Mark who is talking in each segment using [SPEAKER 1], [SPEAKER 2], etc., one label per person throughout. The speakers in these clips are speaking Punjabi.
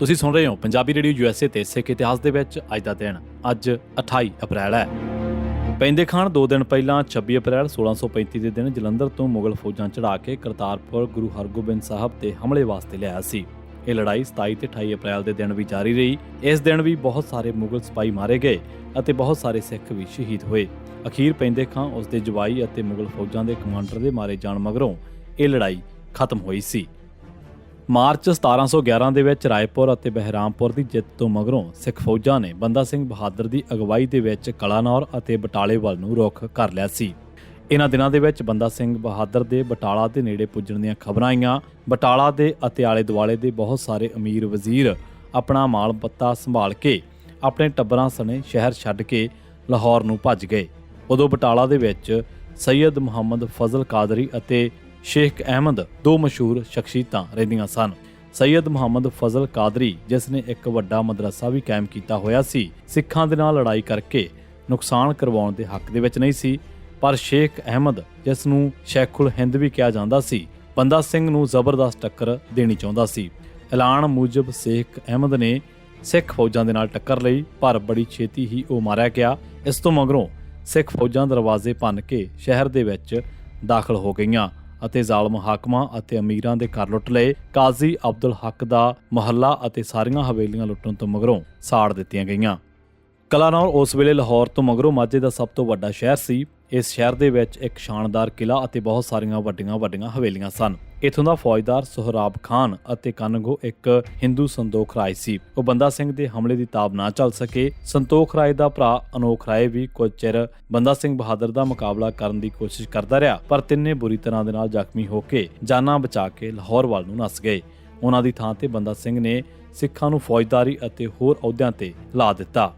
[SPEAKER 1] ਤੁਸੀਂ ਸੁਣ ਰਹੇ ਹੋ ਪੰਜਾਬੀ ਰੇਡੀਓ ਯੂਐਸਏ ਤੇ ਸਿੱਖ ਇਤਿਹਾਸ ਦੇ ਵਿੱਚ ਅੱਜ ਦਾ ਦਿਨ, ਅੱਜ 28 ਅਪ੍ਰੈਲ ਹੈ। ਪੈਂਦੇ ਖਾਨ 2 ਦਿਨ ਪਹਿਲਾਂ 26 ਅਪ੍ਰੈਲ 1635 ਦੇ ਦਿਨ ਜਲੰਧਰ ਤੋਂ ਮੁਗਲ ਫੌਜਾਂ ਚੜ੍ਹਾ ਕੇ ਕਰਤਾਰਪੁਰ ਗੁਰੂ ਹਰਗੋਬਿੰਦ ਸਾਹਿਬ ਤੇ ਹਮਲੇ ਵਾਸਤੇ ਲਿਆਇਆ ਸੀ। ਇਹ ਲੜਾਈ 27 ਤੇ 28 ਅਪ੍ਰੈਲ ਦੇ ਦਿਨ ਵੀ ਜਾਰੀ ਰਹੀ। ਇਸ ਦਿਨ ਵੀ ਬਹੁਤ ਸਾਰੇ ਮੁਗਲ ਸਿਪਾਹੀ ਮਾਰੇ ਗਏ ਅਤੇ ਬਹੁਤ ਸਾਰੇ ਸਿੱਖ ਵੀ ਸ਼ਹੀਦ ਹੋਏ। ਅਖੀਰ ਪੈਂਦੇ ਖਾਂ ਉਸ ਦੇ ਜਵਾਈ ਅਤੇ ਮੁਗਲ ਫੌਜਾਂ ਦੇ ਕਮਾਂਡਰ ਦੇ ਮਾਰੇ ਜਾਣ ਮਗਰੋਂ ਇਹ ਲੜਾਈ ਖਤਮ ਹੋਈ ਸੀ। ਮਾਰਚ 1711 ਦੇ ਵਿੱਚ ਰਾਏਪੁਰ ਅਤੇ ਬਹਿਰਾਮਪੁਰ ਦੀ ਜਿੱਤ ਤੋਂ ਮਗਰੋਂ ਸਿੱਖ ਫੌਜਾਂ ਨੇ ਬੰਦਾ ਸਿੰਘ ਬਹਾਦਰ ਦੀ ਅਗਵਾਈ ਦੇ ਵਿੱਚ ਕਲਾਨੌਰ ਅਤੇ ਬਟਾਲੇ ਵੱਲ ਨੂੰ ਰੁਖ ਕਰ ਲਿਆ ਸੀ। ਇਹਨਾਂ ਦਿਨਾਂ ਦੇ ਵਿੱਚ ਬੰਦਾ ਸਿੰਘ ਬਹਾਦਰ ਦੇ ਬਟਾਲਾ ਦੇ ਨੇੜੇ ਪੁੱਜਣ ਦੀਆਂ ਖਬਰਾਂ ਆਈਆਂ। ਬਟਾਲਾ ਦੇ ਅਤੇ ਆਲੇ ਦੁਆਲੇ ਦੇ ਬਹੁਤ ਸਾਰੇ ਅਮੀਰ ਵਜ਼ੀਰ ਆਪਣਾ ਮਾਲ ਪੱਤਾ ਸੰਭਾਲ ਕੇ ਆਪਣੇ ਟੱਬਰਾਂ ਸਣੇ ਸ਼ਹਿਰ ਛੱਡ ਕੇ ਲਾਹੌਰ ਨੂੰ ਭੱਜ ਗਏ। ਉਦੋਂ ਬਟਾਲਾ ਦੇ ਵਿੱਚ ਸੈਯਦ ਮੁਹੰਮਦ ਫਜ਼ਲ ਕਾਦਰੀ ਅਤੇ ਸ਼ੇਖ ਅਹਿਮਦ ਦੋ ਮਸ਼ਹੂਰ ਸ਼ਖਸੀਅਤਾਂ ਰਹਿੰਦੀਆਂ ਸਨ। ਸੈਯਦ ਮੁਹੰਮਦ ਫਜ਼ਲ ਕਾਦਰੀ, ਜਿਸ ਨੇ ਇੱਕ ਵੱਡਾ ਮਦਰਸਾ ਵੀ ਕਾਇਮ ਕੀਤਾ ਹੋਇਆ ਸੀ, ਸਿੱਖਾਂ ਦੇ ਨਾਲ ਲੜਾਈ ਕਰਕੇ ਨੁਕਸਾਨ ਕਰਵਾਉਣ ਦੇ ਹੱਕ ਦੇ ਵਿੱਚ ਨਹੀਂ ਸੀ। ਪਰ ਸ਼ੇਖ ਅਹਿਮਦ, ਜਿਸ ਨੂੰ ਸ਼ੇਖੁਲ ਹਿੰਦ ਵੀ ਕਿਹਾ ਜਾਂਦਾ ਸੀ, ਬੰਦਾ ਸਿੰਘ ਨੂੰ ਜ਼ਬਰਦਸਤ ਟੱਕਰ ਦੇਣੀ ਚਾਹੁੰਦਾ ਸੀ। ਐਲਾਨ ਮੁਜਬ ਸ਼ੇਖ ਅਹਿਮਦ ਨੇ ਸਿੱਖ ਫੌਜਾਂ ਦੇ ਨਾਲ ਟੱਕਰ ਲਈ, ਪਰ ਬੜੀ ਛੇਤੀ ਹੀ ਉਹ ਮਾਰਿਆ ਗਿਆ। ਇਸ ਤੋਂ ਮਗਰੋਂ ਸਿੱਖ ਫੌਜਾਂ ਦਰਵਾਜ਼ੇ ਭੰਨ ਕੇ ਸ਼ਹਿਰ ਦੇ ਵਿੱਚ ਦਾਖਲ ਹੋ ਗਈਆਂ। ਅਤੇ ਜ਼ਾਲਮ ਹਾਕਮਾਂ ਅਤੇ ਅਮੀਰਾਂ ਦੇ ਘਰ ਲੁੱਟ ਲਏ। ਕਾਜ਼ੀ ਅਬਦੁਲ ਹੱਕ ਦਾ ਮਹੱਲਾ ਅਤੇ ਸਾਰੀਆਂ ਹਵੇਲੀਆਂ ਲੁੱਟਣ ਤੋਂ ਮਗਰੋਂ ਸਾੜ ਦਿੱਤੀਆਂ ਗਈਆਂ। ਕਲਾਨੌਰ ਉਸ ਵੇਲੇ ਲਾਹੌਰ ਤੋਂ ਮਗਰੋਂ ਮਾਝੇ ਦਾ ਸਭ ਤੋਂ ਵੱਡਾ ਸ਼ਹਿਰ ਸੀ। ਇਸ ਸ਼ਹਿਰ ਦੇ ਵਿੱਚ ਇੱਕ ਸ਼ਾਨਦਾਰ ਕਿਲਾ ਅਤੇ ਬਹੁਤ ਸਾਰੀਆਂ ਵੱਡੀਆਂ ਵੱਡੀਆਂ ਹਵੇਲੀਆਂ ਸਨ। ਇਥੋਂ ਦਾ ਫੌਜਦਾਰ ਸੁਹਰਾਬ ਖਾਨ ਅਤੇ ਕਨਗੋ ਇੱਕ ਹਿੰਦੂ ਸੰਤੋਖ ਰਾਏ ਸੀ। ਉਹ ਬੰਦਾ ਸਿੰਘ ਦੇ ਹਮਲੇ ਦੀ ਤਾਬ ਨਾ ਚੱਲ ਸਕੇ। ਸੰਤੋਖ ਰਾਏ ਦਾ ਭਰਾ ਅਨੋਖ ਰਾਏ ਵੀ ਕੁਝ ਚਿਰ ਬੰਦਾ ਸਿੰਘ ਬਹਾਦਰ ਦਾ ਮੁਕਾਬਲਾ ਕਰਨ ਦੀ ਕੋਸ਼ਿਸ਼ ਕਰਦਾ ਰਿਹਾ, ਪਰ ਤਿੰਨੇ ਬੁਰੀ ਤਰ੍ਹਾਂ ਦੇ ਨਾਲ ਜ਼ਖਮੀ ਹੋ ਕੇ ਜਾਨਾਂ ਬਚਾ ਕੇ ਲਾਹੌਰ ਵੱਲ ਨੂੰ ਨੱਸ ਗਏ। ਉਹਨਾਂ ਦੀ ਥਾਂ ਤੇ ਬੰਦਾ ਸਿੰਘ ਨੇ ਸਿੱਖਾਂ ਨੂੰ ਫੌਜਦਾਰੀ ਅਤੇ ਹੋਰ ਅਹੁਦਿਆਂ ਤੇ ਲਾ ਦਿੱਤਾ।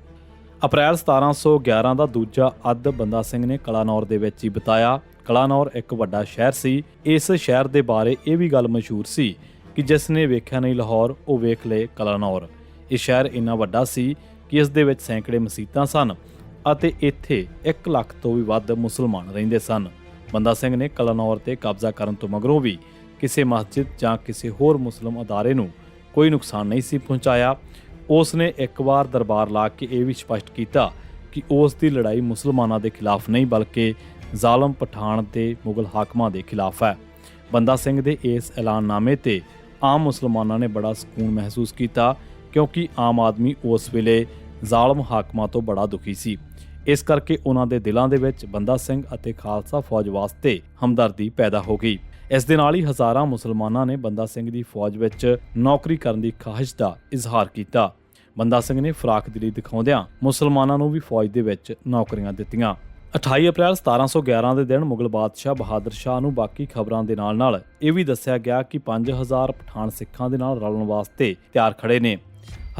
[SPEAKER 1] ਅਪ੍ਰੈਲ 1711 ਦਾ ਦੂਜਾ ਅੱਧ ਬੰਦਾ ਸਿੰਘ ਨੇ ਕਲਾਨੌਰ ਦੇ ਵਿੱਚ ਹੀ ਬਿਤਾਇਆ। ਕਲਾਨੌਰ ਇੱਕ ਵੱਡਾ ਸ਼ਹਿਰ ਸੀ। ਇਸ ਸ਼ਹਿਰ ਦੇ ਬਾਰੇ ਇਹ ਵੀ ਗੱਲ ਮਸ਼ਹੂਰ ਸੀ ਕਿ ਜਿਸ ਨੇ ਵੇਖਿਆ ਨਹੀਂ ਲਾਹੌਰ, ਉਹ ਵੇਖ ਲਏ ਕਲਾਨੌਰ। ਇਹ ਸ਼ਹਿਰ ਇੰਨਾ ਵੱਡਾ ਸੀ ਕਿ ਇਸ ਦੇ ਵਿੱਚ ਸੈਂਕੜੇ ਮਸੀਤਾਂ ਸਨ ਅਤੇ ਇੱਥੇ 1 ਲੱਖ ਤੋਂ ਵੀ ਵੱਧ ਮੁਸਲਮਾਨ ਰਹਿੰਦੇ ਸਨ। ਬੰਦਾ ਸਿੰਘ ਨੇ ਕਲਾਨੌਰ ਤੇ ਕਬਜ਼ਾ ਕਰਨ ਤੋਂ ਮਗਰੋਂ ਵੀ ਕਿਸੇ ਮਸਜਿਦ ਜਾਂ ਕਿਸੇ ਹੋਰ ਮੁਸਲਮ ਅਦਾਰੇ ਨੂੰ ਕੋਈ ਨੁਕਸਾਨ ਨਹੀਂ ਸੀ ਪਹੁੰਚਾਇਆ। ਉਸ ਨੇ ਇੱਕ ਵਾਰ ਦਰਬਾਰ ਲਾ ਕੇ ਇਹ ਵੀ ਸਪਸ਼ਟ ਕੀਤਾ ਕਿ ਉਸ ਦੀ ਲੜਾਈ ਮੁਸਲਮਾਨਾਂ ਦੇ ਖਿਲਾਫ ਨਹੀਂ, ਬਲਕਿ ਜ਼ਾਲਮ ਪਠਾਨ ਤੇ ਮੁਗਲ ਹਾਕਮਾਂ ਦੇ ਖਿਲਾਫ ਹੈ। ਬੰਦਾ ਸਿੰਘ ਦੇ ਇਸ ਐਲਾਨਨਾਮੇ ਤੇ ਆਮ ਮੁਸਲਮਾਨਾਂ ਨੇ ਬੜਾ ਸਕੂਨ ਮਹਿਸੂਸ ਕੀਤਾ, ਕਿਉਂਕਿ ਆਮ ਆਦਮੀ ਉਸ ਵੇਲੇ ਜ਼ਾਲਮ ਹਾਕਮਾਂ ਤੋਂ ਬੜਾ ਦੁਖੀ ਸੀ। ਇਸ ਕਰਕੇ ਉਹਨਾਂ ਦੇ ਦਿਲਾਂ ਦੇ ਵਿੱਚ ਬੰਦਾ ਸਿੰਘ ਅਤੇ ਖਾਲਸਾ ਫੌਜ ਵਾਸਤੇ ਹਮਦਰਦੀ ਪੈਦਾ ਹੋ ਗਈ। ਇਸ ਦੇ ਨਾਲ ਹੀ ਹਜ਼ਾਰਾਂ ਮੁਸਲਮਾਨਾਂ ਨੇ ਬੰਦਾ ਸਿੰਘ ਦੀ ਫੌਜ ਵਿੱਚ ਨੌਕਰੀ ਕਰਨ ਦੀ ਖਾਹਿਸ਼ ਦਾ ਇਜ਼ਹਾਰ ਕੀਤਾ। ਬੰਦਾ ਸਿੰਘ ਨੇ ਫਰਾਕ ਦਿਲੀ ਦਿਖਾਉਂਦਿਆਂ ਮੁਸਲਮਾਨਾਂ ਨੂੰ ਵੀ ਫੌਜ ਦੇ ਵਿੱਚ ਨੌਕਰੀਆਂ ਦਿੱਤੀਆਂ। 28 ਅਪ੍ਰੈਲ 1711 ਦੇ ਦਿਨ ਮੁਗਲ ਬਾਦਸ਼ਾਹ ਬਹਾਦਰ ਸ਼ਾਹ ਨੂੰ ਬਾਕੀ ਖਬਰਾਂ ਦੇ ਨਾਲ-ਨਾਲ ਇਹ ਵੀ ਦੱਸਿਆ ਗਿਆ ਕਿ 5000 ਪਠਾਨ ਸਿੱਖਾਂ ਦੇ ਨਾਲ ਰਲਣ ਵਾਸਤੇ ਤਿਆਰ ਖੜੇ ਨੇ।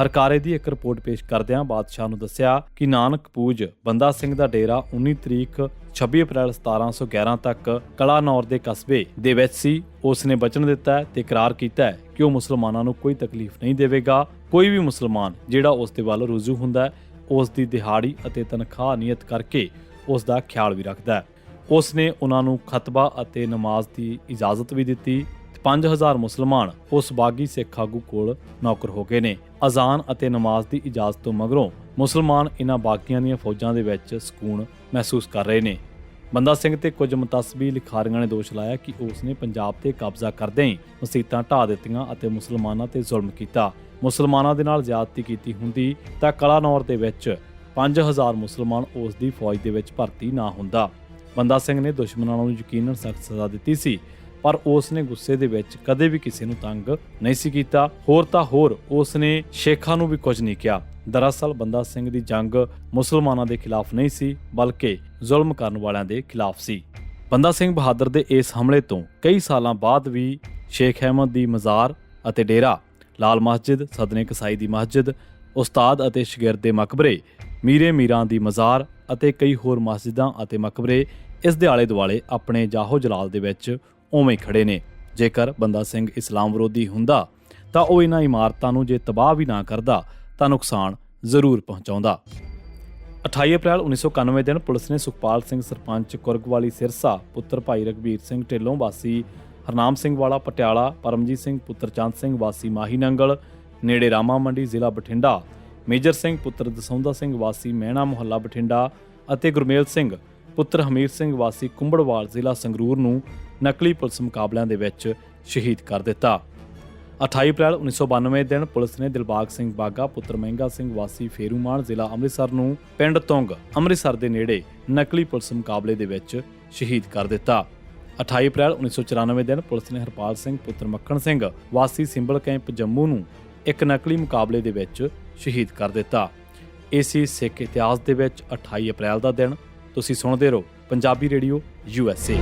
[SPEAKER 1] ਹਰਕਾਰੇ ਦੀ ਇੱਕ ਰਿਪੋਰਟ ਪੇਸ਼ ਕਰਦਿਆਂ ਬਾਦਸ਼ਾਹ ਨੂੰ ਦੱਸਿਆ ਕਿ ਨਾਨਕ ਪੂਜ ਬੰਦਾ ਸਿੰਘ ਦਾ ਡੇਰਾ 19 ਤਰੀਕ 26 ਅਪ੍ਰੈਲ 1711 ਤੱਕ ਕਲਾਨੌਰ ਦੇ ਕਸਬੇ ਦੇ ਵਿੱਚ ਸੀ। ਉਸ ਨੇ ਬਚਨ ਦਿੱਤਾ ਹੈ ਤੇ ਇਕਰਾਰ ਕੀਤਾ ਕਿ ਉਹ ਮੁਸਲਮਾਨਾਂ ਨੂੰ ਕੋਈ ਤਕਲੀਫ ਨਹੀਂ ਦੇਵੇਗਾ। ਕੋਈ ਵੀ ਮੁਸਲਮਾਨ ਜਿਹੜਾ ਉਸ ਦੇ ਵੱਲ ਰੁਜੂ ਹੁੰਦਾ ਹੈ, ਉਸ ਦੀ ਦਿਹਾੜੀ ਅਤੇ ਤਨਖਾਹ ਨਿਯਤ ਕਰਕੇ ਉਸ ਦਾ ਖਿਆਲ ਵੀ ਰੱਖਦਾ ਹੈ। ਉਸ ਨੇ ਉਹਨਾਂ ਨੂੰ ਖਤਬਾ ਅਤੇ ਨਮਾਜ਼ ਦੀ ਇਜਾਜ਼ਤ ਵੀ ਦਿੱਤੀ। 5000 ਮੁਸਲਮਾਨ ਉਸ ਬਾਗੀ ਸਿੱਖ ਆਗੂ ਕੋਲ ਨੌਕਰ ਹੋ ਗਏ ਨੇ। ਅਜ਼ਾਨ ਅਤੇ ਨਮਾਜ਼ ਦੀ ਇਜਾਜ਼ਤ ਤੋਂ ਮਗਰੋਂ ਮੁਸਲਮਾਨ ਇਹਨਾਂ ਬਾਕੀਆਂ ਦੀਆਂ ਫੌਜਾਂ ਦੇ ਵਿੱਚ ਸਕੂਨ ਮਹਿਸੂਸ ਕਰ ਰਹੇ ਨੇ। ਬੰਦਾ ਸਿੰਘ ਤੇ ਕੁਝ ਮੁਤਸਬੀ ਲਿਖਾਰੀਆਂ ਨੇ ਦੋਸ਼ ਲਾਇਆ ਕਿ ਉਸ ਨੇ ਪੰਜਾਬ ਤੇ ਕਬਜ਼ਾ ਕਰਦਿਆਂ ਹੀ ਮਸੀਤਾਂ ਢਾਹ ਦਿੱਤੀਆਂ ਅਤੇ ਮੁਸਲਮਾਨਾਂ ਤੇ ਜ਼ੁਲਮ ਕੀਤਾ। ਮੁਸਲਮਾਨਾਂ ਦੇ ਨਾਲ ਜ਼ਿਆਦਤੀ ਕੀਤੀ ਹੁੰਦੀ ਤਾਂ ਕਲਾਨੌਰ ਦੇ ਵਿੱਚ 5000 ਮੁਸਲਮਾਨ ਉਸ ਦੀ ਫੌਜ ਦੇ ਵਿੱਚ ਭਰਤੀ ਨਾ ਹੁੰਦਾ। ਬੰਦਾ ਸਿੰਘ ਨੇ ਦੁਸ਼ਮਣਾਂ ਨੂੰ ਯਕੀਨਨ ਸਖਤ ਸਜ਼ਾ ਦਿੱਤੀ ਸੀ। ਪਰ ਉਸ ਨੇ ਗੁੱਸੇ ਦੇ ਵਿੱਚ ਕਦੇ ਵੀ ਕਿਸੇ ਨੂੰ ਤੰਗ ਨਹੀਂ ਸੀ ਕੀਤਾ। ਹੋਰ ਤਾਂ ਹੋਰ ਉਸ ਨੇ ਸ਼ੇਖਾਂ ਨੂੰ ਵੀ ਕੁਝ ਨਹੀਂ ਕਿਹਾ। ਦਰਅਸਲ ਬੰਦਾ ਸਿੰਘ ਦੀ ਜੰਗ ਮੁਸਲਮਾਨਾਂ ਦੇ ਖਿਲਾਫ ਨਹੀਂ ਸੀ, ਬਲਕਿ ਜ਼ੁਲਮ ਕਰਨ ਵਾਲਿਆਂ ਦੇ ਖਿਲਾਫ ਸੀ। ਬੰਦਾ ਸਿੰਘ ਬਹਾਦਰ ਦੇ ਇਸ ਹਮਲੇ ਤੋਂ ਕਈ ਸਾਲਾਂ ਬਾਅਦ ਵੀ ਸ਼ੇਖ ਅਹਿਮਦ ਦੀ ਮਜ਼ਾਰ ਅਤੇ ਡੇਰਾ, ਲਾਲ ਮਸਜਿਦ, ਸਦਨੇ ਕਸਾਈ ਦੀ ਮਸਜਿਦ, ਉਸਤਾਦ ਅਤੇ ਸ਼ਾਗਿਰਦ ਦੇ ਮਕਬਰੇ, ਮੀਰੇ ਮੀਰਾਂ ਦੀ ਮਜ਼ਾਰ ਅਤੇ ਕਈ ਹੋਰ ਮਸਜਿਦਾਂ ਅਤੇ ਮਕਬਰੇ ਇਸ ਦੇ ਆਲੇ ਦੁਆਲੇ ਆਪਣੇ ਜਾਹੋ ਜਲਾਲ ਦੇ ਵਿੱਚ ਉਵੇਂ ਹੀ ਖੜੇ ਨੇ। ਜੇਕਰ ਬੰਦਾ ਸਿੰਘ ਇਸਲਾਮ ਵਿਰੋਧੀ ਹੁੰਦਾ, ਤਾਂ ਉਹ ਇਹਨਾਂ ਇਮਾਰਤਾਂ ਨੂੰ ਜੇ ਤਬਾਹ ਵੀ ਨਾ ਕਰਦਾ, ਤਾਂ ਨੁਕਸਾਨ ਜ਼ਰੂਰ ਪਹੁੰਚਾਉਂਦਾ। 28 ਅਪ੍ਰੈਲ 1991 ਦਿਨ ਪੁਲਿਸ ਨੇ ਸੁਖਪਾਲ ਸਿੰਘ ਸਰਪੰਚ ਕੁਰਗਵਾਲੀ ਸਿਰਸਾ, ਪੁੱਤਰ ਭਾਈ ਰਗਵੀਰ ਸਿੰਘ ਢਿੱਲੋਂ ਵਾਸੀ ਹਰਨਾਮ ਸਿੰਘ ਵਾਲਾ ਪਟਿਆਲਾ, ਪਰਮਜੀਤ ਸਿੰਘ ਪੁੱਤਰ ਚੰਦ ਸਿੰਘ ਵਾਸੀ ਮਾਹੀ ਨੰਗਲ, ਨੇੜੇ ਰਾਮਾ ਮੰਡੀ ਜ਼ਿਲ੍ਹਾ ਬਠਿੰਡਾ, ਮੇਜਰ ਸਿੰਘ ਪੁੱਤਰ ਦਸੌਂਦਾ ਸਿੰਘ ਵਾਸੀ ਮਹਿਣਾ ਮੁਹੱਲਾ ਬਠਿੰਡਾ ਅਤੇ ਗੁਰਮੇਲ ਸਿੰਘ ਪੁੱਤਰ ਹਮੀਰ ਸਿੰਘ ਵਾਸੀ ਕੁੰਬੜਵਾਲ ਜ਼ਿਲ੍ਹਾ ਸੰਗਰੂਰ ਨੂੰ ਨਕਲੀ ਪੁਲਿਸ ਮੁਕਾਬਲਿਆਂ ਦੇ ਵਿੱਚ ਸ਼ਹੀਦ ਕਰ ਦਿੱਤਾ। 28 ਅਪ੍ਰੈਲ 1992 ਦਿਨ ਪੁਲਿਸ ਨੇ ਦਿਲਬਾਗ ਸਿੰਘ ਬਾਗਾ ਪੁੱਤਰ ਮਹਿੰਗਾ ਸਿੰਘ ਵਾਸੀ ਫੇਰੂਮਾਨ ਜ਼ਿਲ੍ਹਾ ਅੰਮ੍ਰਿਤਸਰ ਨੂੰ ਪਿੰਡ ਤੁੰਗ, ਅੰਮ੍ਰਿਤਸਰ ਦੇ ਨੇੜੇ ਨਕਲੀ ਪੁਲਿਸ ਮੁਕਾਬਲੇ ਦੇ ਵਿੱਚ ਸ਼ਹੀਦ ਕਰ ਦਿੱਤਾ। 28 ਅਪ੍ਰੈਲ 1994 ਦਿਨ ਪੁਲਿਸ ਨੇ ਹਰਪਾਲ ਸਿੰਘ, ਪੁੱਤਰ ਮੱਖਣ ਸਿੰਘ ਵਾਸੀ ਸਿੰਬਲ ਕੈਂਪ ਜੰਮੂ ਨੂੰ ਇੱਕ ਨਕਲੀ ਮੁਕਾਬਲੇ ਦੇ ਵਿੱਚ ਸ਼ਹੀਦ ਕਰ ਦਿੱਤਾ। ਇਸੇ ਸਿੱਖ ਇਤਿਹਾਸ ਦੇ ਵਿੱਚ 28 ਅਪ੍ਰੈਲ ਦਾ ਦਿਨ। ਤੁਸੀਂ ਸੁਣਦੇ ਰਹੋ Punjabi radio, U S A.